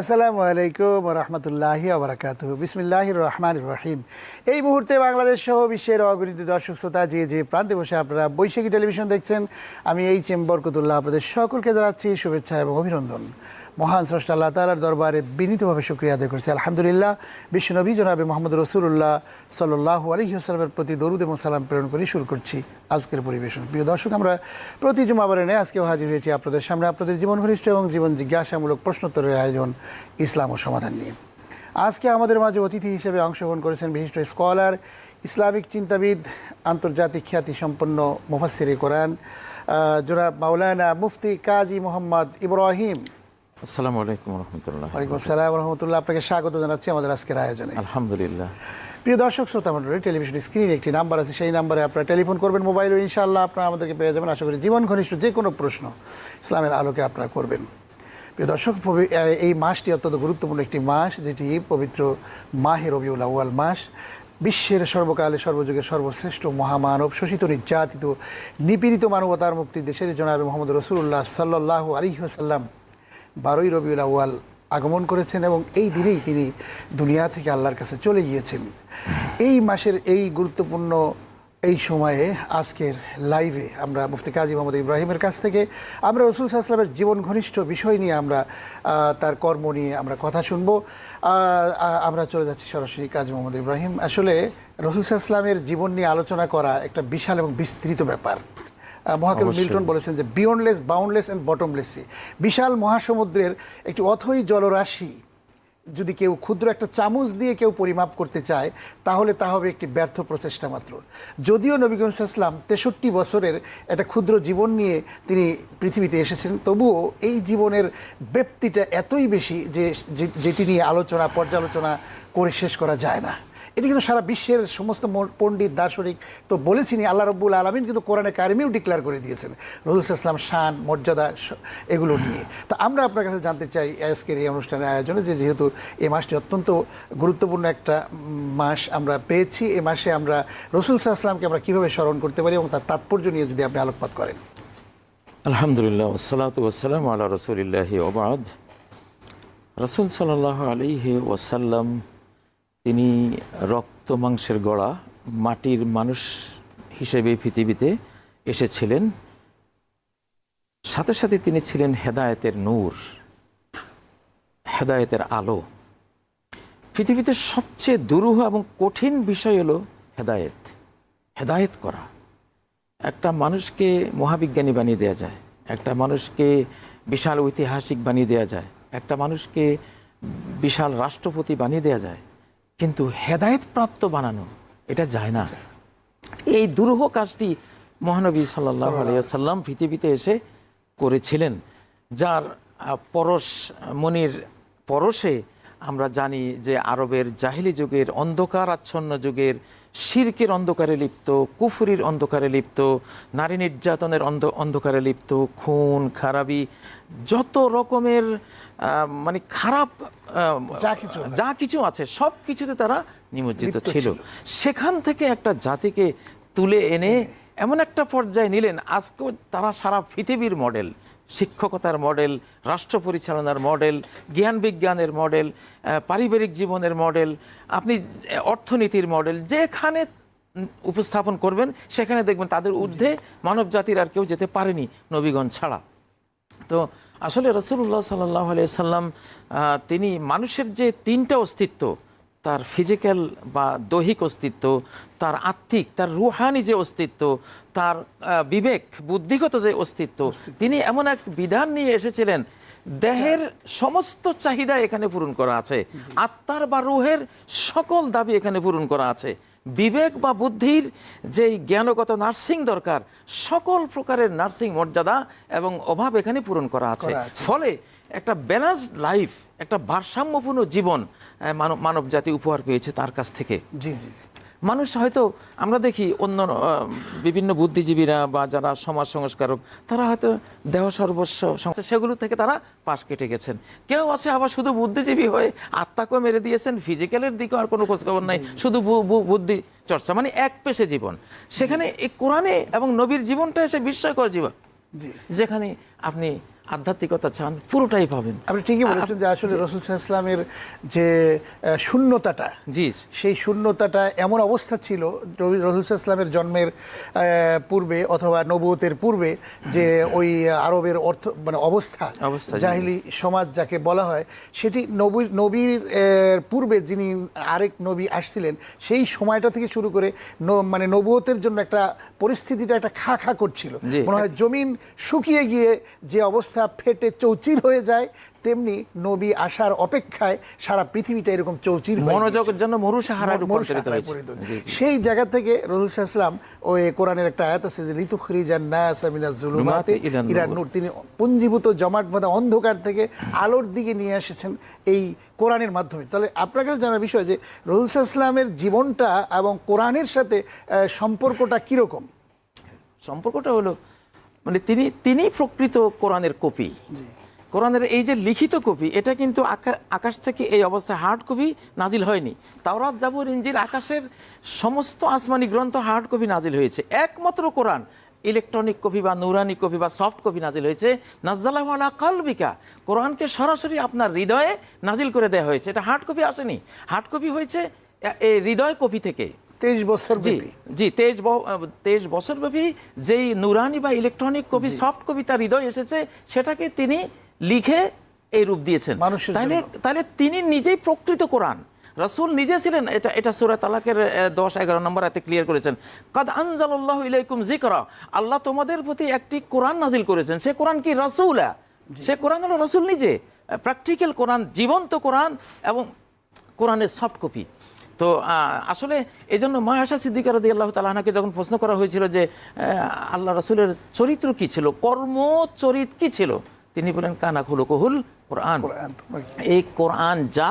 আসসালামু আলাইকুম রহমতুল্লাহ আবরাকাত বিসমিল্লাহ রহমান রহিম। এই মুহূর্তে বাংলাদেশ সহ বিশ্বের অগণিত দর্শক, শ্রোতা যে যে প্রান্তে বসে আপনারা বৈশাখী টেলিভিশন দেখছেন, আমি এই চেম্বর কতুল্লাহ আপনাদের সকলকে জানাচ্ছি শুভেচ্ছা এবং অভিনন্দন। মহান স্রষ্টা আল্লাহ তালার দরবারে বিনীতভাবে শুক্রিয়া আদায় করছি। আলহামদুলিল্লাহ বিশ্বনবী জনাবে মোহাম্মদ রসুল্লাহ সাল্লাহ আলহিহাস্লামের প্রতি দরুদ এবং সালাম প্রেরণ করে শুরু করছি আজকের পরিবেশন। প্রিয় দর্শক, আমরা প্রতি জুমাবারে নেই আজকেও হাজির হয়েছি আপনাদের সামনে আপনাদের জীবন ঘনিষ্ঠ এবং জীবন জিজ্ঞাসামূলক প্রশ্নোত্তরের আয়োজন, ইসলাম ও সমাধান নিয়ে। আজকে আমাদের মাঝে অতিথি হিসেবে অংশগ্রহণ করেছেন বিশিষ্ট স্কলার, ইসলামিক চিন্তাবিদ, আন্তর্জাতিক খ্যাতি সম্পন্ন মুফাসির কোরআন জনাব মাওলানা মুফতি কাজী মোহাম্মদ ইব্রাহিম আসসালামু আলাইকুম রহমতুল্লাহ। ওয়ালাইকুম আসসালাম রহমতুল্লাহ আপনাকে স্বাগত জানাচ্ছি আমাদের আজকের আয়োজনে। আলহামদুলিল্লাহ। প্রিয় দর্শক শ্রোতা মণ্ডলী টেলিভিশন স্ক্রিনে একটি নাম্বার আছে সেই নাম্বারে আপনারা টেলিফোন করবেন মোবাইলে ইনশাআল্লাহ আপনারা আমাদেরকে পেয়ে যাবেন। আশা করি জীবন ঘনিষ্ঠ যে কোনো প্রশ্ন ইসলামের আলোকে আপনারা করবেন। প্রিয় দর্শক এই মাসটি অত্যন্ত গুরুত্বপূর্ণ একটি মাস যেটি পবিত্র মাহে রবিউল আউয়াল মাস। বিশ্বের সর্বকালে সর্বযুগের সর্বশ্রেষ্ঠ মহামানব শোষিত নির্যাতিত নিপীড়িত মানবতার মুক্তি দেশের জনাবে মোহাম্মদ রসুল্লাহ সাল্লাহ আলিহাসাল্লাম বারোই রবিউল আউয়াল আগমন করেছেন এবং এই দিনেই তিনি দুনিয়া থেকে আল্লাহর কাছে চলে গিয়েছেন। এই মাসের এই গুরুত্বপূর্ণ এই সময়ে আজকের লাইভে আমরা মুফতি কাজী মোহাম্মদ ইব্রাহিমের কাছ থেকে আমরা রসুল সাল্লামের জীবন ঘনিষ্ঠ বিষয় নিয়ে আমরা তার কর্ম নিয়ে আমরা কথা শুনব। আমরা চলে যাচ্ছি সরাসরি কাজী মোহাম্মদ ইব্রাহিম। আসলে রসুল সাল্লামের জীবন নিয়ে আলোচনা করা একটা বিশাল এবং বিস্তৃত ব্যাপার। মহাকবি মিল্টন বলেছেন যে beyondless boundless and bottomless sea বিশাল মহাসমুদ্রের একটি অথই জলরাশি যদি কেউ ক্ষুদ্র একটা চামচ দিয়ে কেউ পরিমাপ করতে চায় তাহলে তা হবে একটি ব্যর্থ প্রচেষ্টা মাত্র। যদিও নবীগঞ্জ ইসলাম তেষট্টি বছরের একটা ক্ষুদ্র জীবন নিয়ে তিনি পৃথিবীতে এসেছেন তবুও এই জীবনের ব্যক্তিটা এতই বেশি যে যে- যেটি নিয়ে আলোচনা পর্যালোচনা করে শেষ করা যায় না। এটি কিন্তু সারা বিশ্বের সমস্ত পণ্ডিত, দার্শনিক তো বলেছিনি আল্লাহ রব্বুল আলমিন কিন্তু কোরআনে কারিমেও ডিক্লেয়ার করে দিয়েছেন। রহুল ইসলাম শান, মর্যাদা এগুলো নিয়ে। তো আমরা আপনার কাছে জানতে চাই, আজকের এই অনুষ্ঠানের আয়োজনে যে যেহেতু এই মাসটি অত্যন্ত গুরুত্বপূর্ণ একটা মাস আমরা পেয়েছি, এ মাসে আমরা রসুল সাল্লামকে আমরা কীভাবে স্মরণ করতে পারি এবং তার তাৎপর্য নিয়ে যদি আপনি আলোকপাত করেন। আলহামদুলিল্লাহ ওসালাত ওসালাম আল্লাহ রসুলিল্লাহ ওবাদ রসুল সাল্লাহ আলিহি ওসাল্লাম তিনি রক্ত মাংসের গড়া মাটির মানুষ হিসেবে পৃথিবীতে এসেছিলেন। সাথে সাথে তিনি ছিলেন হেদায়েতের নূর, হেদায়েতের আলো। পৃথিবীতে সবচেয়ে দুরূহ এবং কঠিন বিষয় হলো হেদায়েত হেদায়েত করা। একটা মানুষকে মহাবিজ্ঞানী বানিয়ে দেওয়া যায়, একটা মানুষকে বিশাল ঐতিহাসিক বানিয়ে দেওয়া যায়, একটা মানুষকে বিশাল রাষ্ট্রপতি বানিয়ে দেওয়া যায়। কিন্তু হেদায়ত প্রাপ্ত বানানো, এটা যায় না। এই দুরূহ কাজটি মহানবী সাল্লাহ আলিয়াল্লাম পৃথিবীতে এসে করেছিলেন, যার পরশ, মনির পরশে আমরা জানি যে আরবের জাহিলি যুগের অন্ধকার আচ্ছন্ন যুগের শিরকের অন্ধকারে লিপ্ত কুফুরির অন্ধকারে লিপ্ত নারী নির্যাতনের অন্ধ অন্ধকারে লিপ্ত খুন খারাপি যত রকমের মানে খারাপ যা কিছু যা কিছু আছে সব কিছুতে তারা নিমজ্জিত ছিল। সেখান থেকে একটা জাতিকে তুলে এনে এমন একটা পর্যায়ে নিলেন। আজকেও তারা সারা পৃথিবীর মডেল শিক্ষকতার মডেল, রাষ্ট্র পরিচালনার মডেল, জ্ঞান বিজ্ঞানের মডেল পারিবারিক জীবনের মডেল, আপনি অর্থনীতির মডেল, যেখানে উপস্থাপন করবেন, সেখানে দেখবেন তাদের ঊর্ধ্বে মানব জাতির আর কেউ যেতে পারেনি নবীগণ ছাড়া। তো আসলে রসুল্লাহ সাল্লাহ আলিয়া সাল্লাম তিনি মানুষের যে তিনটা অস্তিত্ব তার ফিজিক্যাল বা দৈহিক অস্তিত্ব তার আত্মিক তার রুহানি যে অস্তিত্ব তার বিবেক বুদ্ধিগত যে অস্তিত্ব তিনি এমন এক বিধান নিয়ে এসেছিলেন দেহের সমস্ত চাহিদা এখানে পূরণ করা আছে। আত্মার বা রুহের সকল দাবি এখানে পূরণ করা আছে। বিবেক বা বুদ্ধির যেই জ্ঞানগত নার্সিং দরকার সকল প্রকারের নার্সিং মর্যাদা এবং অভাব এখানে পূরণ করা আছে। ফলে একটা ব্যালেন্সড লাইফ একটা ভারসাম্যপূর্ণ জীবন মানব জাতি উপহার পেয়েছে তার কাছ থেকে। জি জি। মানুষ হয়তো আমরা দেখি অন্য বিভিন্ন বুদ্ধিজীবীরা বা যারা সমাজ সংস্কারক তারা হয়তো দেহ সর্বস্ব সেগুলো থেকে তারা পাশ কেটে গেছেন। কেউ আছে আবার শুধু বুদ্ধিজীবী হয়ে আত্মাকেও মেরে দিয়েছেন ফিজিক্যালের দিকে আর কোনো খোঁজখবর নাই শুধু বুদ্ধি চর্চা মানে এক পেশে জীবন। সেখানে এই কোরআনে এবং নবীর জীবনটা এসে বিস্ময়কর জীবন। যেখানে আপনি আধ্যাত্মিকতা চান পুরোটাই পাবেন। আপনি ঠিকই বলেছেন যে আসলে রসুল ইসলামের যে শূন্যতাটা জি সেই শূন্যতাটা এমন অবস্থা ছিল রসুল ইসলামের জন্মের পূর্বে অথবা নবুয়তের পূর্বে যে ওই আরবের অর্থ মানে অবস্থা অবস্থা, জাহিলি সমাজ যাকে বলা হয় সেটি নবী নবীর পূর্বে যিনি আরেক নবী আসছিলেন সেই সময়টা থেকে শুরু করে মানে নবুয়তের জন্য একটা পরিস্থিতিটা একটা খা খা করছিল মনে হয় জমিন শুকিয়ে গিয়ে যে অবস্থা ফেটে চৌচির হয়ে যায় তেমনি নবী আসার অপেক্ষায় সারা পৃথিবীটা এরকম চৌচির মনোজগের জন্য মরুসাহারায় পরিণত। সেই জায়গা থেকে রসুল ইসলাম ওই কোরআনের একটা আয়াত আছে যে ঋতুখরি জান্নাস মিনাজ জুলুমাতে ইরান নূর। তিনি পুঞ্জীভূত জমাট বাঁধা অন্ধকার থেকে আলোর দিকে নিয়ে এসেছেন এই কোরআনের মাধ্যমে। তাহলে আপনার কাছে জানার বিষয় যে রসুল ইসলামের জীবনটা এবং কোরআনের সাথে সম্পর্কটা কীরকম? সম্পর্কটা হলো মানে তিনি তিনি প্রকৃত কোরআনের কপি। কোরআনের এই যে লিখিত কপি এটা কিন্তু আকা- আকাশ থেকে এই অবস্থায় হার্ড কপি নাজিল হয়নি। তাওরাত জাবুর ইঞ্জিল আকাশের সমস্ত আসমানি গ্রন্থ হার্ড কপি নাজিল হয়েছে। একমাত্র কোরআন ইলেকট্রনিক কপি বা নৌরানি কপি বা সফট কপি নাজিল হয়েছে। নাজ্জালাওয়ালা কালবিকা কোরআনকে সরাসরি আপনার হৃদয়ে নাজিল করে দেওয়া হয়েছে। এটা হার্ড কপি আসেনি। হার্ড কপি হয়েছে এই হৃদয় কপি থেকে। তেইশ বছর জি জি তেইশ তেইশ বছর ব্যাপী যেই নুরানি বা ইলেকট্রনিক কপি সফট কপি তার হৃদয় এসেছে সেটাকে তিনি লিখে এই রূপ দিয়েছেন তাহলে তাহলে তিনি নিজেই প্রকৃত কোরআন। রাসূল নিজে ছিলেন এটা এটা সূরা তালাকের দশ এগারো নম্বর এতে ক্লিয়ার করেছেন। কাদ আনজালাল্লাহু ইলাইকুম যিকরা আল্লাহ তোমাদের প্রতি একটি কোরআন নাজিল করেছেন। সে কোরআন কি রাসূলা? সে কোরআন হলো রাসূল নিজে। প্র্যাকটিক্যাল কোরআন জীবন্ত কোরআন এবং কোরআনের সফট কপি। তো আসলে এই জন্য মা আশা সিদ্দিকা রদি আল্লাহ তালাহাকে যখন প্রশ্ন করা হয়েছিল যে আল্লাহ রাসূলের চরিত্র কি ছিল কর্ম চরিত কি ছিল তিনি বলেন কানা খুল কহুল কোরআন। কোরআন এই কোরআন যা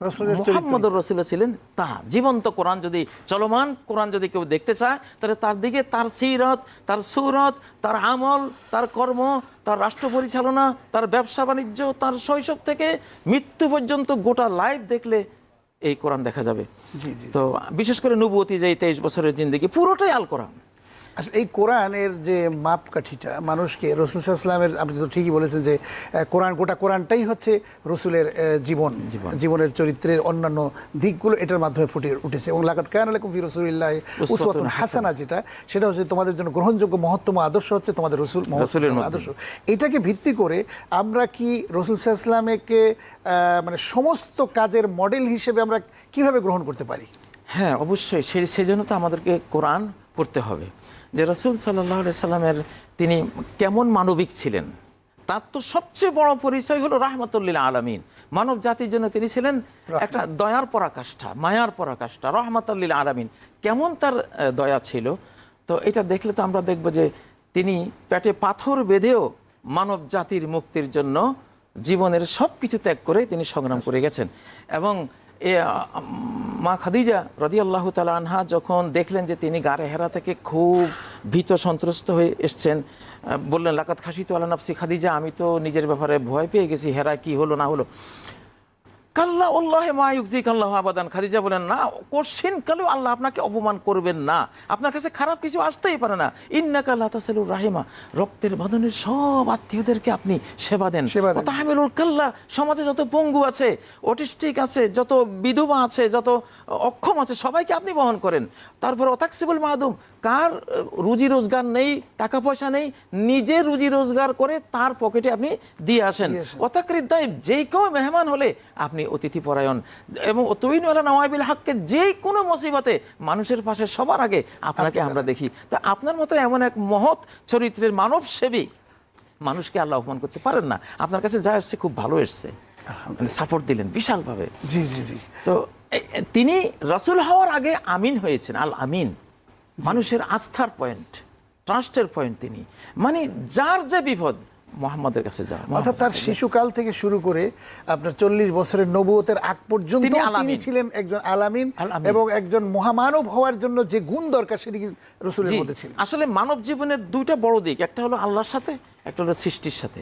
মোহাম্মদ রসুল ছিলেন তা জীবন্ত কোরআন যদি চলমান কোরআন যদি কেউ দেখতে চায় তাহলে তার দিকে তার সিরত তার সুরত তার আমল তার কর্ম তার রাষ্ট্র পরিচালনা তার ব্যবসা বাণিজ্য তার শৈশব থেকে মৃত্যু পর্যন্ত গোটা লাইফ দেখলে এই কোরআন দেখা যাবে। জি জি তো বিশেষ করে নবুয়তি যে এই তেইশ বছরের জিন্দিগি পুরোটাই আল কোরআন। আসলে এই কোরআনের যে মাপকাঠিটা মানুষকে রসুল ইসলামের আপনি তো ঠিকই বলেছেন যে কোরআন গোটা কোরআনটাই হচ্ছে রসুলের জীবন জীবনের চরিত্রের অন্যান্য দিকগুলো এটার মাধ্যমে ফুটে উঠেছে। এবং লাগাত কায়ান আলাইকুম ফি রসুলিল্লাহ উসওয়াতুন হাসানা। যেটা সেটা হচ্ছে তোমাদের জন্য গ্রহণযোগ্য মহত্তম আদর্শ হচ্ছে তোমাদের রসুল আদর্শ। এটাকে ভিত্তি করে আমরা কি রসুল ইসলামকে মানে সমস্ত কাজের মডেল হিসেবে আমরা কীভাবে গ্রহণ করতে পারি? হ্যাঁ অবশ্যই। সে সেজন্য তো আমাদেরকে কোরআন পড়তে হবে। যে রসুল সাল্লাহ সাল্লামের তিনি কেমন মানবিক ছিলেন তার তো সবচেয়ে বড় পরিচয় হলো রাহমাতুল্লিল আলমিন। মানব জাতির জন্য তিনি ছিলেন একটা দয়ার পরাকাষ্ঠা মায়ার পরাকাষ্ঠা রহমাতুল্লিল আলমিন। কেমন তার দয়া ছিল? তো এটা দেখলে তো আমরা দেখব যে তিনি পেটে পাথর বেঁধেও মানব জাতির মুক্তির জন্য জীবনের সব কিছু ত্যাগ করে তিনি সংগ্রাম করে গেছেন। এবং মা খাদিজা রদি আল্লাহ আনহা যখন দেখলেন যে তিনি গাড়ে হেরা থেকে খুব ভীত সন্ত্রস্ত হয়ে এসছেন বললেন লাকাত খাসি তো আল্লাহ নাফসি খাদিজা, আমি তো নিজের ব্যাপারে ভয় পেয়ে গেছি, হেরা কি হলো, না হলো? কাল্লা উল্লাহে মায়ুকজিক আল্লাহ আবাদান। খাদিজা বলেন না কোশ্চিন কালেও আল্লাহ আপনাকে অপমান করবেন না। আপনার কাছে খারাপ কিছু আসতেই পারে না। ইন্নাকা লাতাসালুর রাহিমা। রক্তের বাঁধনের সব আত্মীয়দেরকে আপনি সেবা দেন। তাহমিলুল কাল্লা। সমাজে যত পঙ্গু আছে অটিস্টিক আছে যত বিধবা আছে যত অক্ষম আছে সবাইকে আপনি বহন করেন। তারপর অতাক্সিবুল মাহাদুম কার রুজি রোজগার নেই টাকা পয়সা নেই নিজে রুজি রোজগার করে তার পকেটে আপনি দিয়ে আসেন। দায় যে কেউ মেহমান হলে আপনি অতিথি পরায়ণ। এবং তৈন নওয়াবিল হাককে যে কোনো মুসিবতে মানুষের পাশে সবার আগে আপনাকে আমরা দেখি। তা আপনার মতো এমন এক মহৎ চরিত্রের মানব সেবী মানুষকে আল্লাহ অপমান করতে পারেন না। আপনার কাছে যা এসছে খুব ভালো এসছে। সাপোর্ট দিলেন বিশালভাবে। জি জি জি। তো তিনি রাসূল হওয়ার আগে আমিন হয়েছেন আল আমিন। মানুষের আস্থার পয়েন্ট ট্রাস্টের পয়েন্ট তিনি। মানে যার যে বিপদ মোহাম্মদের কাছে যাও অর্থাৎ তার শিশুকাল থেকে শুরু করে আপনার চল্লিশ বছরের নবুয়তের আগ পর্যন্ত তিনি ছিলেন একজন আলামিন এবং একজন মহামানব হওয়ার জন্য যে গুণ দরকার সেটি রসুলের মধ্যে ছিল। আসলে মানব জীবনের দুইটা বড় দিক একটা হলো আল্লাহর সাথে একটা হলো সৃষ্টির সাথে।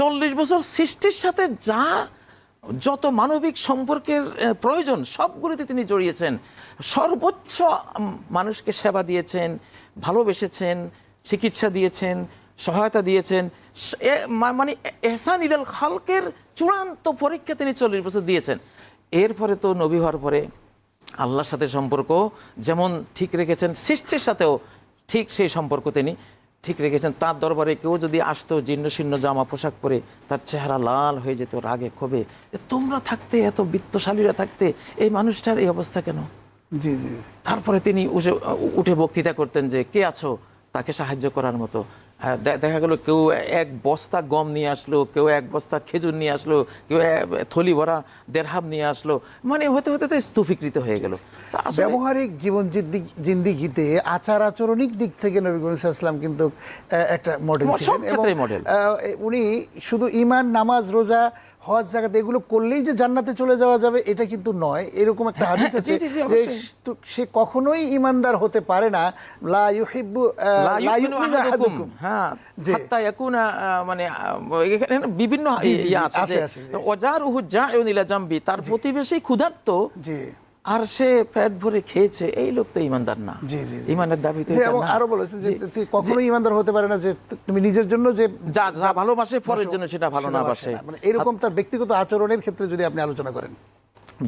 চল্লিশ বছর সৃষ্টির সাথে যা যত মানবিক সম্পর্কের প্রয়োজন সবগুলিতে তিনি জড়িয়েছেন। সর্বোচ্চ মানুষকে সেবা দিয়েছেন ভালোবেসেছেন চিকিৎসা দিয়েছেন সহায়তা দিয়েছেন। মানে এহসান ইলাল খালকের চূড়ান্ত পরীক্ষা তিনি চল্লিশ বছর দিয়েছেন। এরপরে তো নবী হওয়ার পরে আল্লাহর সাথে সম্পর্ক যেমন ঠিক রেখেছেন সৃষ্টির সাথেও ঠিক সেই সম্পর্ক তিনি ঠিক রেখেছেন। তার দরবারে কেউ যদি আসতো জীর্ণ শীর্ণ জামা পোশাক পরে তার চেহারা লাল হয়ে যেত রাগে ক্ষোভে। তোমরা থাকতে এত বিত্তশালীরা থাকতে এই মানুষটার এই অবস্থা কেন? জি জি তারপরে তিনি উঠে বক্তৃতা করতেন যে কে আছো? তাকে সাহায্য করার মতো। দেখা গেল কেউ এক বস্তা গম নিয়ে আসলো কেউ এক বস্তা খেজুর নিয়ে আসলো কেউ থলি ভরা দেড়হাম নিয়ে আসলো। মানে হতে হতে তো স্তূপীকৃত হয়ে গেল। ব্যবহারিক জীবন জিন্দিগিতে আচার আচরণিক দিক থেকে নবী সাল্লাম কিন্তু একটা মডেল ছিলেন এবং উনি শুধু ইমান নামাজ রোজা হজ জায়গাতে এগুলো করলেই যে জান্নাতে চলে যাওয়া যাবে এটা কিন্তু নয়। এরকম একটা হাদিস হ্যাঁ, আছে যে সে কখনোই ইমানদার হতে পারে না। লা ইউহিব্বু লা ইউমিনু। হ্যাঁ। হাত্তা ইয়াকুনা মানে এখানে বিভিন্ন ইয়া আছে যে আছে, জি। অজার উহু ইলা জামবি তার প্রতিবেশী ক্ষুধার্ত জি। আর সে পেট ভরে খেয়েছে এই লোক তো ইমানদার না। জি, জি, জি। ইমানের দাবি তো এবং আরও বলেছে যে কখনোই ইমানদার হতে পারে না যে তুমি নিজের জন্য যে যা যা ভালোবাসে পরের জন্য সেটা ভালো না বাসে মানে এরকম তার ব্যক্তিগত আচরণের ক্ষেত্রে যদি আপনি আলোচনা করেন।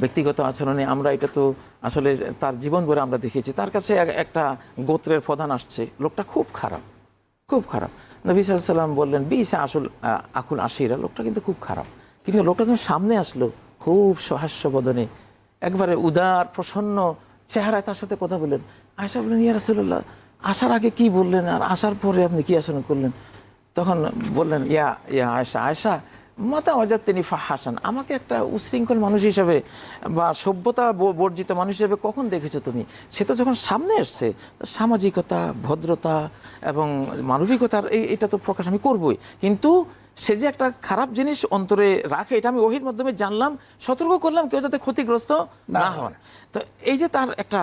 ব্যক্তিগত আচরণে আমরা এটা তো আসলে তার জীবন ভরে আমরা দেখেছি। তার কাছে একটা গোত্রের প্রধান আসছে। লোকটা খুব খারাপ। খুব খারাপ। নবী সাল্লাম বললেন বি বিসা আসল আকুল আশিরা। লোকটা কিন্তু খুব খারাপ। কিন্তু লোকটা যখন সামনে আসলো, খুব সহাস্য বদনে একবারে উদার, প্রসন্ন চেহারায় তার সাথে কথা বললেন। আয়সা বললেন, ইয়া রাসুল্লাহ আসার আগে কি বললেন আর আসার পরে আপনি কি আচরণ করলেন? তখন বললেন, ইয়া ইয়া আয়সা আয়সা মাতা অজাত তিনি ফাহাসান আমাকে একটা উশৃঙ্খল মানুষ হিসেবে বা সভ্যতা বর্জিত মানুষ হিসেবে কখন দেখেছ তুমি? সে তো যখন সামনে এসছে সামাজিকতা ভদ্রতা এবং মানবিকতার এই এটা তো প্রকাশ আমি করবই। কিন্তু সে যে একটা খারাপ জিনিস অন্তরে রাখে এটা আমি ওহির মাধ্যমে জানলাম সতর্ক করলাম কেউ যাতে ক্ষতিগ্রস্ত না হয় তো এই যে তার একটা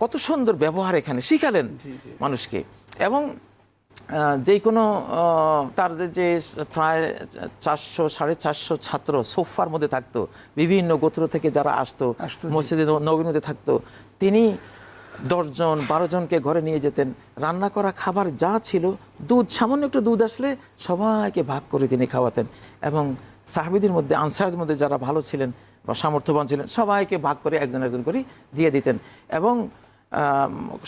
কত সুন্দর ব্যবহার এখানে শিখালেন মানুষকে। এবং যে কোনো তার যে- প্রায় চারশো সাড়ে চারশো ছাত্র সোফার মধ্যে থাকতো বিভিন্ন গোত্র থেকে যারা আসতো আসতো, মসজিদে নবীর মধ্যে থাকতো তিনি দশজন বারো জনকে ঘরে নিয়ে যেতেন রান্না করা খাবার যা ছিল দুধ সামান্য একটু দুধ আসলে সবাইকে ভাগ করে তিনি খাওয়াতেন এবং সাহাবিদের মধ্যে আনসারের মধ্যে যারা ভালো ছিলেন বা সামর্থ্যবান ছিলেন সবাইকে ভাগ করে একজন একজন করে দিয়ে দিতেন এবং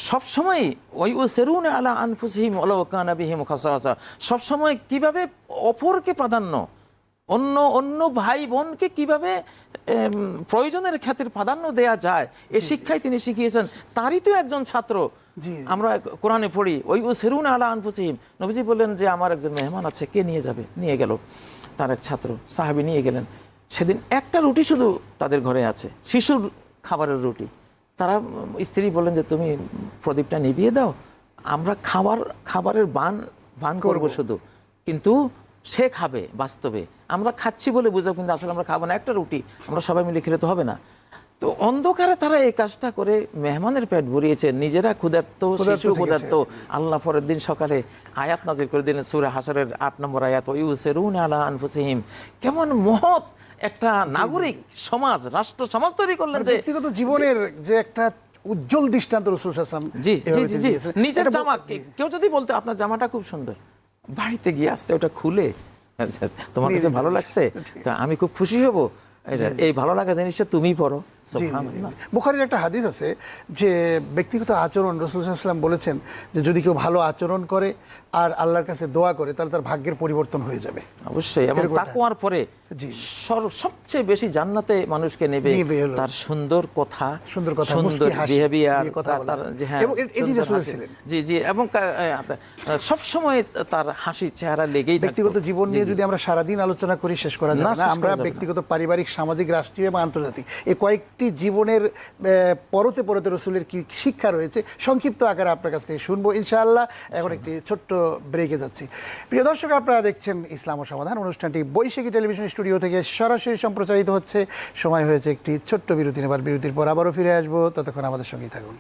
সবসময় ওই ও সেরুন আলা আনফুসিহিম ওলাকানাবিহিম খাসা সবসময় কীভাবে অপরকে প্রাধান্য অন্য অন্য ভাই বোনকে কীভাবে প্রয়োজনের ক্ষেত্রে প্রাধান্য দেয়া যায় এ শিক্ষায় তিনি শিখিয়েছেন তারই তো একজন ছাত্র। আমরা কোরআনে পড়ি ওই ও সেরুন আলা আনফুসিহিম। নবীজি বললেন যে আমার একজন মেহমান আছে কে নিয়ে যাবে? নিয়ে গেল তার এক ছাত্র সাহাবি নিয়ে গেলেন। সেদিন একটা রুটি শুধু তাদের ঘরে আছে শিশুর খাবারের রুটি। তারা স্ত্রী বললেন যে তুমি প্রদীপটা নিভিয়ে দাও আমরা খাবার খাবারের বান বান করব শুধু। কিন্তু সে খাবে বাস্তবে। আমরা খাচ্ছি বলে বুঝাবো কিন্তু আসলে আমরা খাব না। একটা রুটি আমরা সবাই মিলে খেলে তো হবে না। তো অন্ধকারে তারা এই কাজটা করে মেহমানের পেট ভরিয়েছে। নিজেরা ক্ষুধার্ত ক্ষুধার্ত শিশু ক্ষুধার্ত। আল্লাহ পরের দিন সকালে আয়াত নাজির করে দিলেন সুরে হাসারের আট নম্বর আয়াত ইউসেরুন আলা আনফুসিহিম। কেমন মহৎ একটা নাগরিক সমাজ রাষ্ট্র সমাজ তৈরি করলেন যে ব্যক্তিগত জীবনের যে একটা উজ্জ্বল দৃষ্টান্ত রসুল সাল্লাম জি জি নিজের জামা কেউ যদি বলতো আপনার জামাটা খুব সুন্দর। বাড়িতে গিয়ে আসতে ওটা খুলে তোমার কাছে ভালো লাগছে? তা আমি খুব খুশি হব। এই এই ভালো লাগা জিনিসটা তুমি পড়ো। বুখারীর একটা হাদিস আছে যে ব্যক্তিগত আচরণ রসুলাম বলেছেন যে যদি কেউ ভালো আচরণ করে আর আল্লাহর কাছে দোয়া করে তাহলে তার ভাগ্যের পরিবর্তন হয়ে যাবে। অবশ্যই এবং তাকুয়ার পরে জি। সবচেয়ে বেশি জান্নাতে মানুষকে নেবে তার সুন্দর কথা সুন্দর কথা, সুন্দর বিহেভিয়ার। হ্যাঁ, এবং এটি ছিলেন। জি জি এবং সব সময় তার হাসি চেহারা লেগেই। ব্যক্তিগত জীবন নিয়ে যদি আমরা সারাদিন আলোচনা করি শেষ করা যাবে না আমরা ব্যক্তিগত পারিবারিক সামাজিক রাষ্ট্রীয় এবং আন্তর্জাতিক এই কয়েকটি জীবনের পরতে পরতে রসুলের কি শিক্ষা রয়েছে, সংক্ষিপ্ত আকারে আপনার কাছ থেকে শুনব ইনশাআল্লাহ। এখন একটি ছোট্ট ব্রেকে যাচ্ছি। প্রিয় দর্শক, আপনারা দেখছেন ইসলাম ও সমাধান অনুষ্ঠানটি। বৈশাখী টেলিভিশন স্টুডিও থেকে সরাসরি সম্প্রচারিত হচ্ছে। সময় হয়েছে একটি ছোট্ট বিরতি নেবার। বিরতির পর আবারও ফিরে আসব। ততক্ষণ আমাদের সঙ্গেই থাকুন।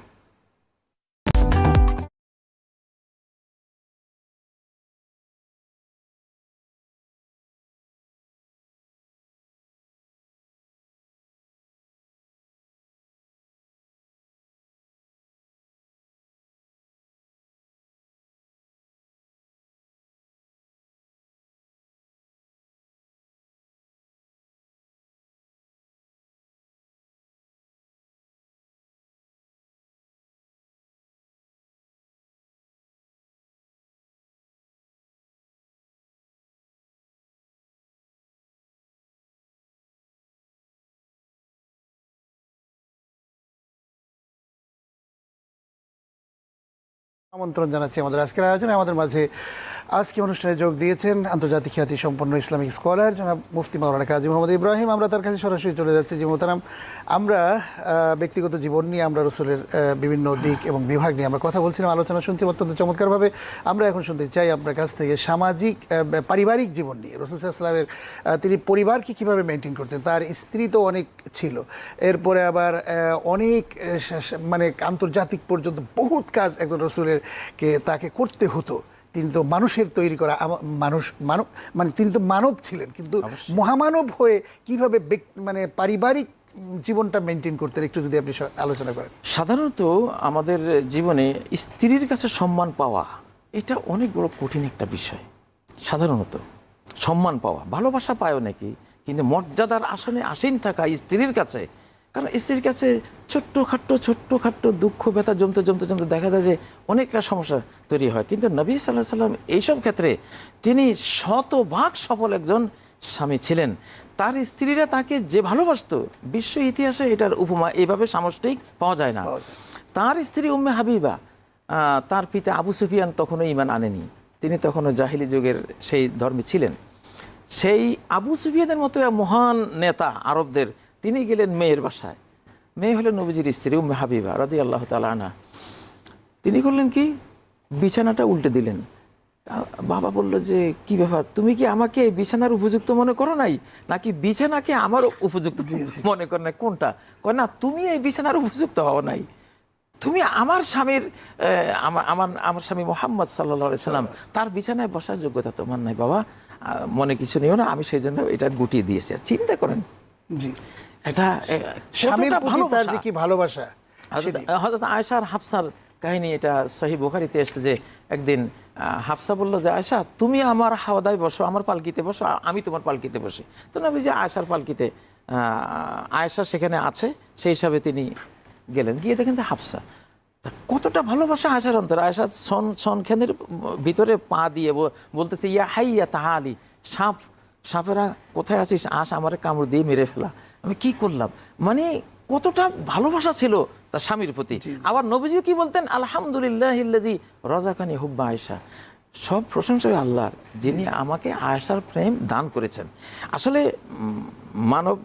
আমন্ত্রণ জানাচ্ছি আমাদের আজকের আয়োজনে। আমাদের মাঝে আজকে অনুষ্ঠানে যোগ দিয়েছেন আন্তর্জাতিক খ্যাতি সম্পন্ন ইসলামিক স্কলার জনাব মুফতি মাওলানা কাজী মোহাম্মদ ইব্রাহিম। আমরা তার কাছে সরাসরি চলে যাচ্ছি। যে মোহতারাম, আমরা ব্যক্তিগত জীবন নিয়ে আমরা রসুলের বিভিন্ন দিক এবং বিভাগ নিয়ে আমরা কথা বলছিলাম, আলোচনা শুনছি অত্যন্ত চমৎকারভাবে। আমরা এখন শুনতে চাই আপনার কাছ থেকে সামাজিক পারিবারিক জীবন নিয়ে। রসুল সাল্লামের তিনি পরিবারকে কীভাবে মেনটেন করতেন? তার স্ত্রী তো অনেক ছিল। এরপরে আবার অনেক মানে আন্তর্জাতিক পর্যন্ত বহুত কাজ একজন রসুলের কে তাকে করতে হতো। তিনি তো মানুষের তৈরি করা মানুষ মানব মানে তিনি তো মানব ছিলেন কিন্তু মহামানব হয়ে কীভাবে মানে পারিবারিক জীবনটা মেনটেন করতেন একটু যদি আপনি আলোচনা করেন। সাধারণত আমাদের জীবনে স্ত্রীর কাছে সম্মান পাওয়া এটা অনেক বড় কঠিন একটা বিষয় সাধারণত। সম্মান পাওয়া ভালোবাসা পায় নাকি কিন্তু মর্যাদার আসনে আসীন থাকা স্ত্রীর কাছে কারণ স্ত্রীর কাছে ছোট্ট খাট্ট ছোট্ট খাট্ট দুঃখ ব্যথা জমতে জমতে জমতে দেখা যায় যে অনেকটা সমস্যা তৈরি হয়। কিন্তু নবী সাল্লাহ সাল্লাম এইসব ক্ষেত্রে তিনি শতভাগ সফল একজন স্বামী ছিলেন। তার স্ত্রীরা তাকে যে ভালোবাসত বিশ্ব ইতিহাসে এটার উপমা এইভাবে সামষ্টিক পাওয়া যায় না। তার স্ত্রী উম্মে হাবিবা তার পিতা আবু সুফিয়ান তখনও ইমান আনেনি। তিনি তখনও জাহিলি যুগের সেই ধর্মে ছিলেন। সেই আবু সুফিয়ানের মতো মহান নেতা আরবদের তিনি গেলেন মেয়ের বাসায়। মেয়ে হলেন নবীজির স্ত্রী উম্মে হাবিবা রাদি আল্লাহ তালা তিনি করলেন কি? বিছানাটা উল্টে দিলেন। বাবা বলল যে কি ব্যাপার? তুমি কি আমাকে বিছানার উপযুক্ত মনে করো নাই? নাকি বিছানাকে আমার উপযুক্ত মনে করো নাই? কোনটা? কয় না তুমি এই বিছানার উপযুক্ত হও নাই। তুমি আমার স্বামীর আমার আমার স্বামী মোহাম্মদ সাল্লা সাল্লাম তার বিছানায় বসার যোগ্যতা তোমার নাই বাবা। মনে কিছু নিও না আমি সেই জন্য এটা গুটিয়ে দিয়েছি। চিন্তা করেন জি। এটা স্বামীর প্রতি তার ভালোবাসা। যে কি ভালোবাসা হযরত আয়েশার হাফসার কাহিনী এটা সহি বুখারিতে এসেছে যে একদিন হাফসা বলল যে আয়েশা তুমি আমার হাওদায় বসো আমার পালকিতে বসো আমি তোমার পালকিতে বসি। তো নবী যে আয়েশার পালকিতে আয়েশা সেখানে আছে সেই হিসাবে তিনি গেলেন। গিয়ে দেখেন যে হাফসা কতটা ভালোবাসা আয়সার অন্তর। আয়সা সন সনখানের ভিতরে পা দিয়ে বলতেছে ইয়া হাইয়া তাহালি সাপ সাপেরা কোথায় আছিস? আস আমারে কামড় দিয়ে মেরে ফেলা। আমি কি করলাম? মানে কতটা ভালোবাসা ছিল তার স্বামীর প্রতি। আবার নবীজিও কি বলতেন? আলহামদুলিল্লাহ রজাকানি হুব্বা আয়সা সব প্রশংসা ওই আল্লাহর যিনি আমাকে আয়সার প্রেম দান করেছেন। আসলে মানব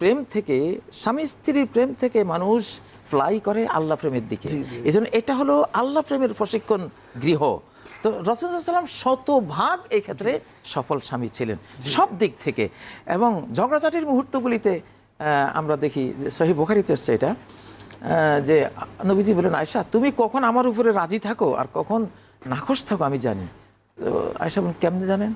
প্রেম থেকে স্বামী স্ত্রীর প্রেম থেকে মানুষ ফ্লাই করে আল্লাহ প্রেমের দিকে। এই জন্য এটা হলো আল্লাহ প্রেমের প্রশিক্ষণ গৃহ। তো রসুলাম শতভাগ এই ক্ষেত্রে সফল স্বামী ছিলেন সব দিক থেকে। এবং ঝগড়াঝাটির মুহূর্তগুলিতে আমরা দেখি যে সহি বোখারিতে এসছে এটা যে নবীজি বলেন আয়সা তুমি কখন আমার উপরে রাজি থাকো আর কখন নাখোশ থাকো আমি জানি। আয়সা বলেন, কেমনে জানেন?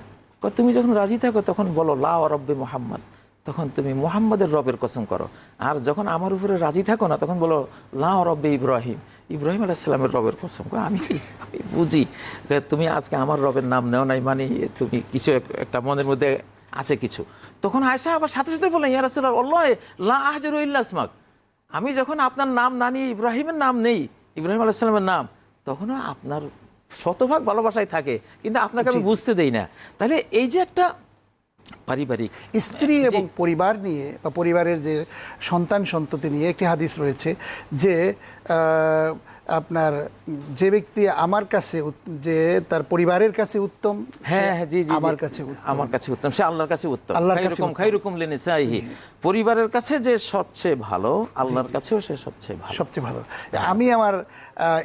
তুমি যখন রাজি থাকো তখন বলো, লা রব্বে মোহাম্মদ। তখন তুমি মোহাম্মদের রবের কসম করো। আর যখন আমার উপরে রাজি থাকো না, তখন বলো, লা রব্বে ইব্রাহিম। ইব্রাহিম আলাইসাল্লামের রবের কসম। করো আমি বুঝি? তুমি আজকে আমার রবের নাম নেও নাই মানে তুমি কিছু একটা মনের মধ্যে আছে কিছু। তখন আয়সা আবার সাথে সাথে বললেন ইয়ারাসুল্লাহ আল্লাহ লা আহজরু ইল্লা আসমাক আমি যখন আপনার নাম না নিয়ে ইব্রাহিমের নাম নেই ইব্রাহিম আলাইসাল্লামের নাম তখনও আপনার শতভাগ ভালোবাসায় থাকে কিন্তু আপনাকে আমি বুঝতে দেই না। তাহলে এই যে একটা পারিবারিক স্ত্রী এবং পরিবার নিয়ে বা পরিবারের যে সন্তান সন্ততি নিয়ে একটি হাদিস রয়েছে যে আপনার যে ব্যক্তি আমার কাছে যে তার পরিবারের কাছে উত্তম হ্যাঁ হ্যাঁ জি জি। আমার কাছে আমার কাছে উত্তম সে আল্লাহর কাছে উত্তম। আল্লাহর কাছে খাই উত্তম। লেনে লিনিসাইহি। পরিবারের কাছে যে সবচেয়ে ভালো আল্লাহর কাছেও সে সবচেয়ে ভালো। সবচেয়ে ভালো। আমি আমার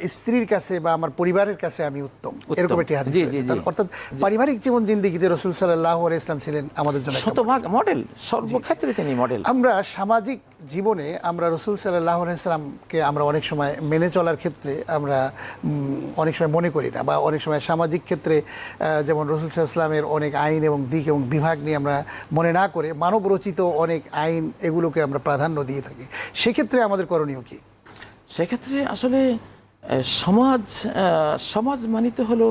স্ত্রীর কাছে বা আমার পরিবারের কাছে আমি উত্তম। এরকম একটি হাদিস অর্থাৎ পারিবারিক জীবন জিন্দিগিতে রসুল সাল্লাহ ইসলাম ছিলেন আমাদের জন্য শতভাগ মডেল সর্বক্ষেত্রে তিনি মডেল আমরা সামাজিক জীবনে আমরা রসুল সাল্লাহ ইসলামকে আমরা অনেক সময় মেনে চলার ক্ষেত্রে আমরা অনেক সময় মনে করি না বা অনেক সময় সামাজিক ক্ষেত্রে যেমন রসুল ইসলামের অনেক আইন এবং দিক এবং বিভাগ নিয়ে আমরা মনে না করে মানব রচিত অনেক আইন এগুলোকে আমরা প্রাধান্য দিয়ে থাকি। সেক্ষেত্রে আমাদের করণীয় কি? সেক্ষেত্রে আসলে সমাজ সমাজ মানিত হলো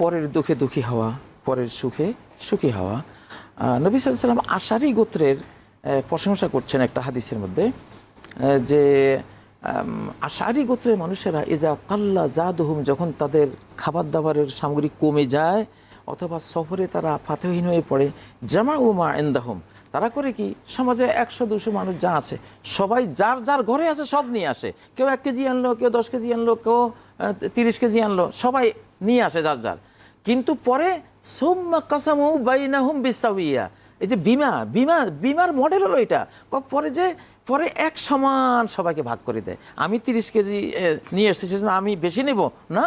পরের দুঃখে দুঃখী হওয়া, পরের সুখে সুখী হওয়া। নবী সাল্লাম আশারি গোত্রের প্রশংসা করছেন একটা হাদিসের মধ্যে যে আশারি গোত্রের মানুষেরা এজা কাল্লা জাদহুম যখন তাদের খাবার দাবারের সামগ্রী কমে যায়, অথবা সফরে তারা ফাতেহীন হয়ে পড়ে জামা উমা এন্দাহম তারা করে কি? সমাজে একশো, দুশো মানুষ যা আছে, সবাই যার যার ঘরে আছে সব নিয়ে আসে। কেউ এক কেজি আনলো, কেউ দশ কেজি আনলো, কেউ তিরিশ কেজি আনলো, সবাই নিয়ে আসে যার যার। কিন্তু পরে সোম্মা কাসামু এই যে বিমা বিমা, বিমার মডেল হলো এটা। পরে যে, পরে এক সমান সবাইকে ভাগ করে দেয়। আমি তিরিশ কেজি নিয়ে এসেছি আমি বেশি নেব, না?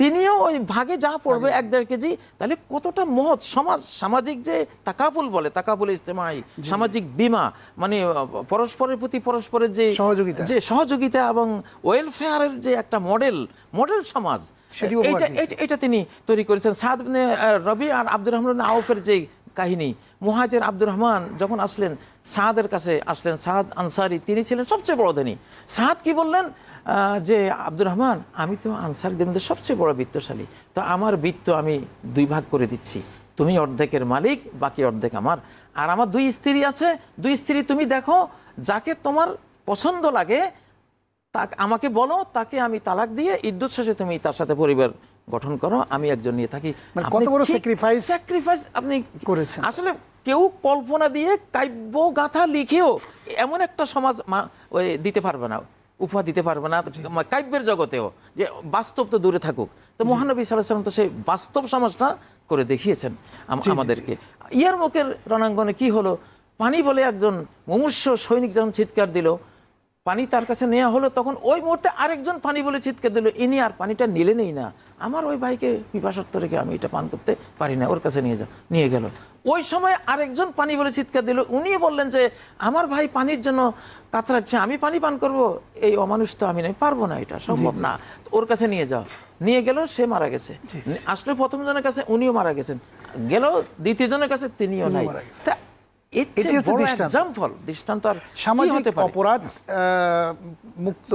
তিনিও ওই ভাগে যা পড়বে এক দেড় কেজি তাহলে কতটা মহৎ সমাজ সামাজিক যে তাকাপুল বলে তাকাপুল ইস্তেমাই সামাজিক বিমা মানে পরস্পরের প্রতি পরস্পরের যে সহযোগিতা। যে সহযোগিতা এবং ওয়েলফেয়ারের যে একটা মডেল মডেল সমাজ দিয়েছে। এটা তিনি তৈরি করেছেন। সাদ রবি আর আব্দুর রহমান আউফের যে কাহিনী মুহাজের আব্দুর রহমান যখন আসলেন সাদের কাছে আসলেন সাদ আনসারি তিনি ছিলেন সবচেয়ে বড় ধনী। সাদ কি বললেন? যে আব্দুর রহমান আমি তো আনসারিদের মধ্যে সবচেয়ে বড় বৃত্তশালী। তো আমার বৃত্ত আমি দুই ভাগ করে দিচ্ছি। তুমি অর্ধেকের মালিক বাকি অর্ধেক আমার। আর আমার দুই স্ত্রী আছে দুই স্ত্রী তুমি দেখো যাকে তোমার পছন্দ লাগে তাকে আমাকে বলো তাকে আমি তালাক দিয়ে ইদ্যুৎ শেষে তুমি তার সাথে পরিবার গঠন করো আমি একজন নিয়ে থাকি। মানে কত বড় sacrifice স্যাক্রিফাইস আপনি করেছেন। আসলে কেউ কল্পনা দিয়ে কাব্য গাথা লিখেও এমন একটা সমাজ দিতে পারবে না। উপহার দিতে পারবে না। কাব্যের জগতেও যে বাস্তব তো দূরে থাকুক। তো মহানবী সাল্লাম তো সেই বাস্তব সমাজটা করে দেখিয়েছেন আমাদেরকে। ইয়ার মুখের রণাঙ্গনে কি হলো? পানি বলে একজন মুমূর্ষ সৈনিক যখন চিৎকার দিল পানি তার কাছে নেওয়া হলো তখন ওই মুহূর্তে আরেকজন পানি বলে চিৎকার দিল ইনি আর পানিটা নিলেনই না। আমার ওই ভাইকে পিপাসার্থ রেখে আমি এটা পান করতে পারি না ওর কাছে নিয়ে যাও নিয়ে গেল। ওই সময় আরেকজন পানি বলে চিৎকার দিল উনি বললেন যে আমার ভাই পানির জন্য কাতরাচ্ছে আমি পানি পান করব এই অমানুষ তো আমি নই পারব না এটা সম্ভব না। ওর কাছে নিয়ে যাও। নিয়ে গেল সে মারা গেছে। আসলে প্রথম জনের কাছে উনিও মারা গেছেন গেল দ্বিতীয় জনের কাছে তিনিও নাই। এটি হচ্ছে দৃষ্টান্ত। দৃষ্টান্ত আর সামাজিক অপরাধ মুক্ত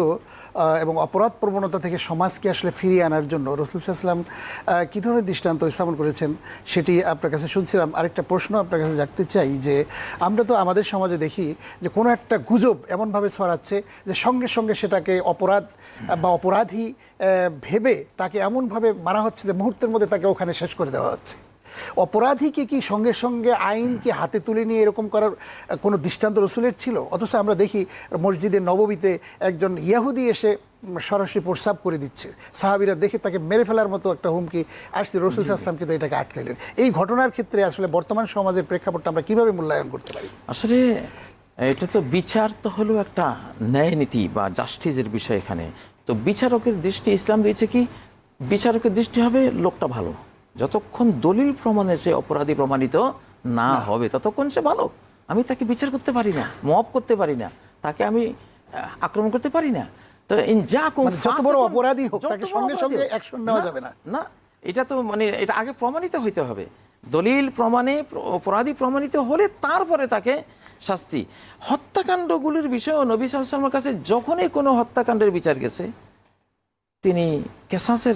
এবং অপরাধ প্রবণতা থেকে সমাজকে আসলে ফিরিয়ে আনার জন্য রসুলাম কী ধরনের দৃষ্টান্ত স্থাপন করেছেন সেটি আপনার কাছে শুনছিলাম। আরেকটা প্রশ্ন আপনার কাছে জানতে চাই যে আমরা তো আমাদের সমাজে দেখি যে কোনো একটা গুজব এমনভাবে ছড়াচ্ছে যে সঙ্গে সঙ্গে সেটাকে অপরাধ বা অপরাধী ভেবে তাকে এমনভাবে মারা হচ্ছে যে মুহূর্তের মধ্যে তাকে ওখানে শেষ করে দেওয়া হচ্ছে। অপরাধীকে কি সঙ্গে সঙ্গে আইনকে হাতে তুলে নিয়ে এরকম করার কোনো দৃষ্টান্ত রসুলের ছিল? অথচ আমরা দেখি মসজিদের নববীতে একজন ইয়াহুদি এসে সরাসরি প্রস্রাব করে দিচ্ছে। সাহাবিরা দেখে তাকে মেরে ফেলার মতো একটা হুমকি আসছে। রসুল আসলাম কিন্তু এটাকে আটকাইলেন। এই ঘটনার ক্ষেত্রে আসলে বর্তমান সমাজের প্রেক্ষাপটটা আমরা কীভাবে মূল্যায়ন করতে পারি? আসলে এটা তো বিচার তো হলো একটা ন্যায় নীতি বা জাস্টিসের বিষয় এখানে। তো বিচারকের দৃষ্টি ইসলাম দিয়েছে কি? বিচারকের দৃষ্টি হবে লোকটা ভালো। যতক্ষণ দলিল প্রমাণে সে অপরাধী প্রমাণিত না হবে ততক্ষণ সে ভালো। আমি তাকে বিচার করতে পারি না মপ করতে পারি না তাকে আমি আক্রমণ করতে পারি না। তো যা মানে যত বড় অপরাধী হোক, তাকে সঙ্গে সঙ্গে হোক। নেওয়া যাবে না। না এটা তো মানে এটা আগে প্রমাণিত হইতে হবে। দলিল প্রমাণে অপরাধী প্রমাণিত হলে তারপরে তাকে শাস্তি। হত্যাকাণ্ডগুলির বিষয়েও নবী সাল্লামের কাছে যখনই কোনো হত্যাকাণ্ডের বিচার গেছে তিনি কেসাসের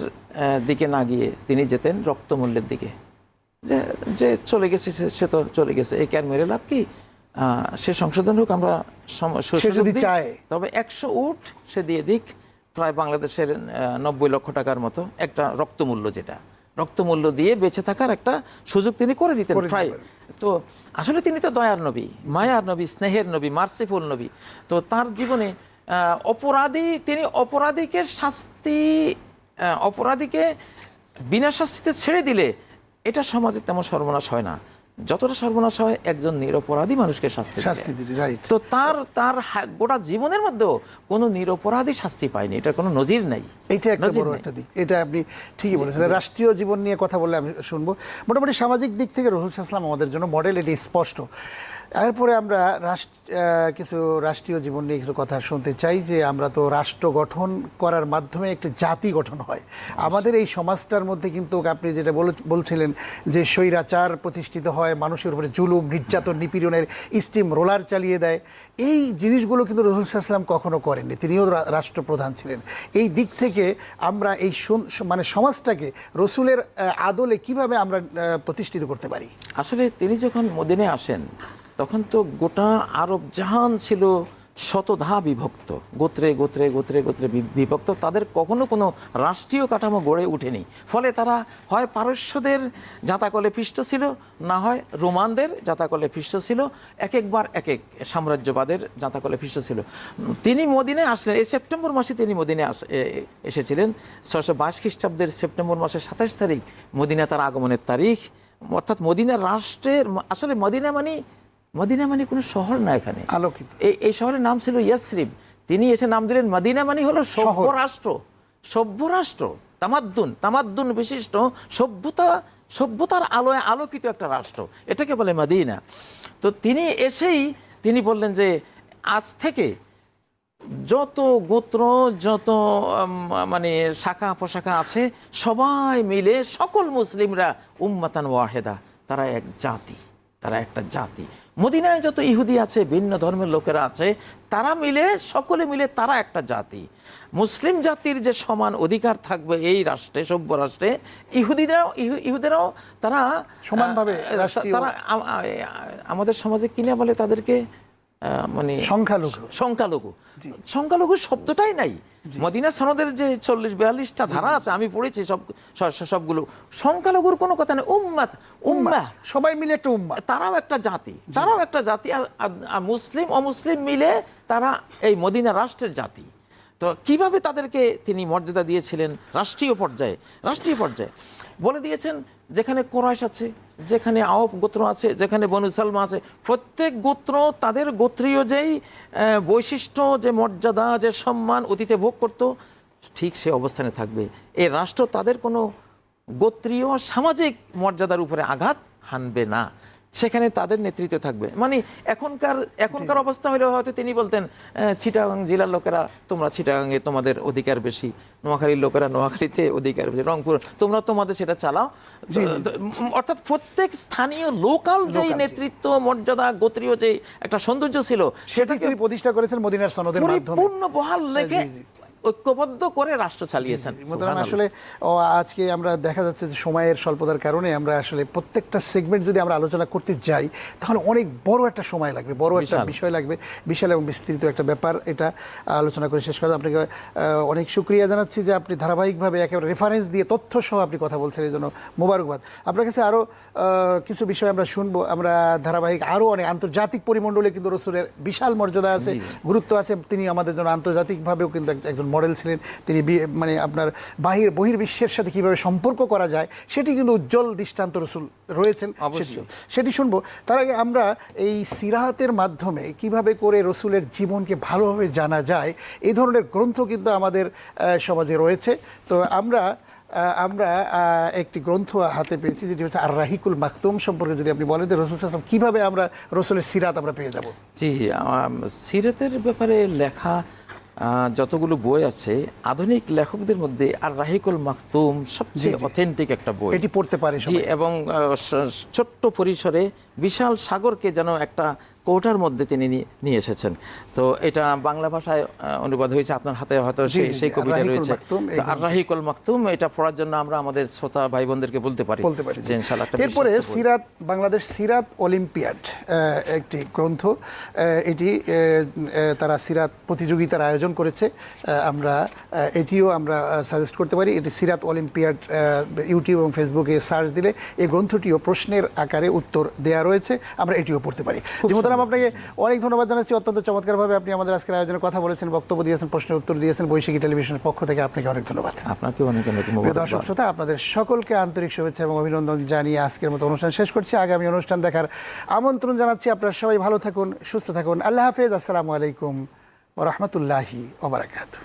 দিকে না গিয়ে তিনি যেতেন রক্তমূল্যের দিকে। যে যে চলে গেছে সে- তো চলে গেছে। এই ক্যার মেরে লাভ কি? সে সংশোধন হোক আমরা। তবে একশো উট সে দিয়ে দিক প্রায় বাংলাদেশের নব্বই লক্ষ টাকার মতো একটা রক্তমূল্য যেটা। রক্তমূল্য দিয়ে বেঁচে থাকার একটা সুযোগ তিনি করে দিতেন দিতে প্রায়। তো আসলে তিনি তো দয়ার নবী মায়ার নবী স্নেহের নবী মার্সিফুল নবী। তো তার জীবনে অপরাধী তিনি অপরাধীকে শাস্তি অপরাধীকে বিনা শাস্তিতে ছেড়ে দিলে এটা সমাজে তেমন সর্বনাশ হয় না। যতটা সর্বনাশ হয় একজন নিরপরাধী মানুষকে শাস্তি শাস্তি দিলে, তো তার তার গোটা জীবনের মধ্যেও কোনো নিরপরাধী শাস্তি পায়নি। এটার কোনো নজির নাই। এইটা একটা বড় একটা দিক। এটা আপনি ঠিকই বলেছেন। রাষ্ট্রীয় জীবন নিয়ে কথা বললে আমি শুনব। মোটামুটি সামাজিক দিক থেকে রহুল ইসলাম আমাদের জন্য মডেল এটি স্পষ্ট। এরপরে আমরা রাষ্ট্র কিছু রাষ্ট্রীয় জীবন নিয়ে কিছু কথা শুনতে চাই যে আমরা তো রাষ্ট্র গঠন করার মাধ্যমে একটি জাতি গঠন হয়। আমাদের এই সমাজটার মধ্যে কিন্তু আপনি যেটা বলছিলেন যে স্বৈরাচার প্রতিষ্ঠিত হয় মানুষের উপরে জুলুম নির্যাতন নিপীড়নের স্টিম রোলার চালিয়ে দেয়। এই জিনিসগুলো কিন্তু রহুল ইসলাম কখনো করেননি। তিনিও রাষ্ট্রপ্রধান ছিলেন। এই দিক থেকে আমরা এই মানে সমাজটাকে রসুলের আদলে কীভাবে আমরা প্রতিষ্ঠিত করতে পারি? আসলে তিনি যখন মদিনে আসেন তখন তো গোটা আরব জাহান ছিল শতধা বিভক্ত। গোত্রে গোত্রে গোত্রে গোত্রে বিভক্ত। তাদের কখনো কোনো রাষ্ট্রীয় কাঠামো গড়ে ওঠেনি। ফলে তারা হয় পারস্যদের জাতাকলে পিষ্ট ছিল, না হয় রোমানদের জাতাকলে পিষ্ট ছিল। এক একবার এক এক সাম্রাজ্যবাদের জাতাকলে পিষ্ট ছিল। তিনি মদিনে আসলেন। এই সেপ্টেম্বর মাসে তিনি মদিনে এসেছিলেন। ছশো বাইশ খ্রিস্টাব্দের সেপ্টেম্বর মাসের সাতাশ তারিখ মদিনা তার আগমনের তারিখ। অর্থাৎ মদিনা রাষ্ট্রের আসলে মদিনা মানে মদিনা মানে কোনো শহর না এখানে। আলোকিত। এই এই শহরের নাম ছিল ইয়াসরিব। তিনি এসে নাম দিলেন মদিনা মানে হলো সভ্য রাষ্ট্র সভ্য রাষ্ট্র তামাদ্দুন। তামাদ্দুন বিশিষ্ট সভ্যতা সভ্যতার আলোয় আলোকিত একটা রাষ্ট্র। এটাকে বলে মদিনা। তো তিনি এসেই তিনি বললেন যে আজ থেকে যত গোত্র যত মানে শাখা পোশাখা আছে সবাই মিলে সকল মুসলিমরা উম্মাতান ওয়াহেদা তারা এক জাতি। তারা একটা জাতি। মদিনায় যত ইহুদি আছে ভিন্ন ধর্মের লোকেরা আছে তারা মিলে সকলে মিলে তারা একটা জাতি। মুসলিম জাতির যে সমান অধিকার থাকবে এই রাষ্ট্রে সভ্য রাষ্ট্রে ইহুদিরাও ইহু- ইহুদেরাও তারা সমানভাবে তারা আমাদের সমাজে কিনে বলে তাদেরকে? মানে সংখ্যালঘু। সংখ্যালঘু। সংখ্যালঘু শব্দটাই নাই। মদিনা সনদের যে চল্লিশ বিয়াল্লিশটা ধারা আছে আমি পড়েছি সব সবগুলো। সংখ্যালঘুর কোনো কথা নেই। উম্মাত উম্মা সবাই মিলে একটা উম্মা তারাও একটা জাতি। তারাও একটা জাতি আর মুসলিম অমুসলিম মিলে তারা এই মদিনা রাষ্ট্রের জাতি। তো কীভাবে তাদেরকে তিনি মর্যাদা দিয়েছিলেন রাষ্ট্রীয় পর্যায়ে? রাষ্ট্রীয় পর্যায়ে। বলে দিয়েছেন যেখানে কোরাইশ আছে, যেখানে আওপ গোত্র আছে, যেখানে বনু সালমা আছে, প্রত্যেক গোত্র তাদের গোত্রীয় যেই বৈশিষ্ট্য, যে মর্যাদা, যে সম্মান অতীতে ভোগ করত, ঠিক সে অবস্থানে থাকবে। এই রাষ্ট্র তাদের কোনো গোত্রীয় সামাজিক মর্যাদার উপরে আঘাত হানবে না। সেখানে তাদের নেতৃত্ব থাকবে। মানে এখনকার এখনকার অবস্থা হলে হয়তো তিনি বলতেন চিটাগাং জেলার লোকেরা তোমরা চিটাগাংয়ে তোমাদের অধিকার বেশি নোয়াখালীর লোকেরা নোয়াখালীতে অধিকার বেশি রংপুর তোমরা তোমাদের সেটা চালাও। অর্থাৎ প্রত্যেক স্থানীয় লোকাল যেই নেতৃত্ব মর্যাদা গোত্রীয় যে একটা সৌন্দর্য ছিল সেটি তিনি প্রতিষ্ঠা করেছেন মদিনার সনদের মাধ্যমে। পরিপূর্ণ বহাল রেখে জি, জি। ঐক্যবদ্ধ করে রাষ্ট্র চালিয়েছেন আসলে আজকে আমরা দেখা যাচ্ছে যে সময়ের স্বল্পতার কারণে আমরা আসলে প্রত্যেকটা সেগমেন্ট যদি আমরা আলোচনা করতে যাই তাহলে অনেক বড় একটা সময় লাগবে বড় একটা বিষয় লাগবে বিশাল এবং বিস্তৃত একটা ব্যাপার এটা আলোচনা করে শেষ করা। আপনাকে অনেক শুক্রিয়া জানাচ্ছি যে আপনি ধারাবাহিকভাবে একেবারে রেফারেন্স দিয়ে তথ্য সহ আপনি কথা বলছেন এই জন্য মোবারকবাদ। আপনার কাছে আরও কিছু বিষয় আমরা শুনব আমরা ধারাবাহিক আরও অনেক আন্তর্জাতিক পরিমণ্ডলে কিন্তু রসুলের বিশাল মর্যাদা আছে গুরুত্ব আছে তিনি আমাদের জন্য আন্তর্জাতিকভাবেও কিন্তু এক- একজন মডেল ছিলেন তিনি মানে আপনার বাহির বহির্বিশ্বের সাথে কীভাবে সম্পর্ক করা যায় সেটি কিন্তু উজ্জ্বল দৃষ্টান্ত রসুল রয়েছেন অবশ্যই। সেটি- শুনব। তার আগে আমরা এই সিরাতের মাধ্যমে কীভাবে করে রসুলের জীবনকে ভালোভাবে জানা যায় এই ধরনের গ্রন্থ কিন্তু আমাদের সমাজে রয়েছে। তো আমরা আমরা একটি গ্রন্থ হাতে পেয়েছি যেটি হচ্ছে আর রাহিকুল মাকতুম সম্পর্কে যদি আপনি বলেন যে রসুল আসলাম কীভাবে আমরা রসুলের সিরাত আমরা পেয়ে যাব? জি সিরাতের ব্যাপারে লেখা যতগুলো বই আছে আধুনিক লেখকদের মধ্যে আর রাহিকুল মাকতুম সবচেয়ে অথেন্টিক একটা বই। এটি পড়তে পারে এবং ছোট্ট পরিসরে বিশাল সাগরকে যেন একটা কৌটার মধ্যে তিনি নিয়ে- এসেছেন। তো এটা বাংলা ভাষায় অনুবাদ হয়েছে আপনার হাতে হয়তো সেই সেই কবিতা রয়েছে। আর রাহিকুল মাকতুম এটা পড়ার জন্য আমরা আমাদের শ্রোতা ভাই বোনদেরকে বলতে পারি বলতে পারি এরপরে সিরাত বাংলাদেশ সিরাত অলিম্পিয়াড একটি গ্রন্থ এটি তারা সিরাত প্রতিযোগিতার আয়োজন করেছে আমরা এটিও আমরা সাজেস্ট করতে পারি এটি সিরাত অলিম্পিয়াড ইউটিউব এবং ফেসবুকে সার্চ দিলে এই গ্রন্থটিও প্রশ্নের আকারে উত্তর দেয়া রয়েছে আমরা এটিও পড়তে পারি। মোতারাম আপনাকে অনেক ধন্যবাদ জানাচ্ছি। অত্যন্ত চমৎকারভাবে আপনি আমাদের আজকের আয়োজনে কথা বলেছেন বক্তব্য দিয়েছেন প্রশ্নের উত্তর দিয়েছেন বৈশাখী টেলিভিশনের পক্ষ থেকে আপনাকে অনেক ধন্যবাদ। আপনাকে অনেক অনেক দর্শক শ্রোতা আপনাদের সকলকে আন্তরিক শুভেচ্ছা এবং অভিনন্দন জানিয়ে আজকের মতো অনুষ্ঠান শেষ করছি। আগামী অনুষ্ঠান দেখার আমন্ত্রণ জানাচ্ছি। আপনারা সবাই ভালো থাকুন সুস্থ থাকুন। আল্লাহ হাফেজ। আসসালামু আলাইকুম ওরহমতুল্লাহি ওবরাকাতু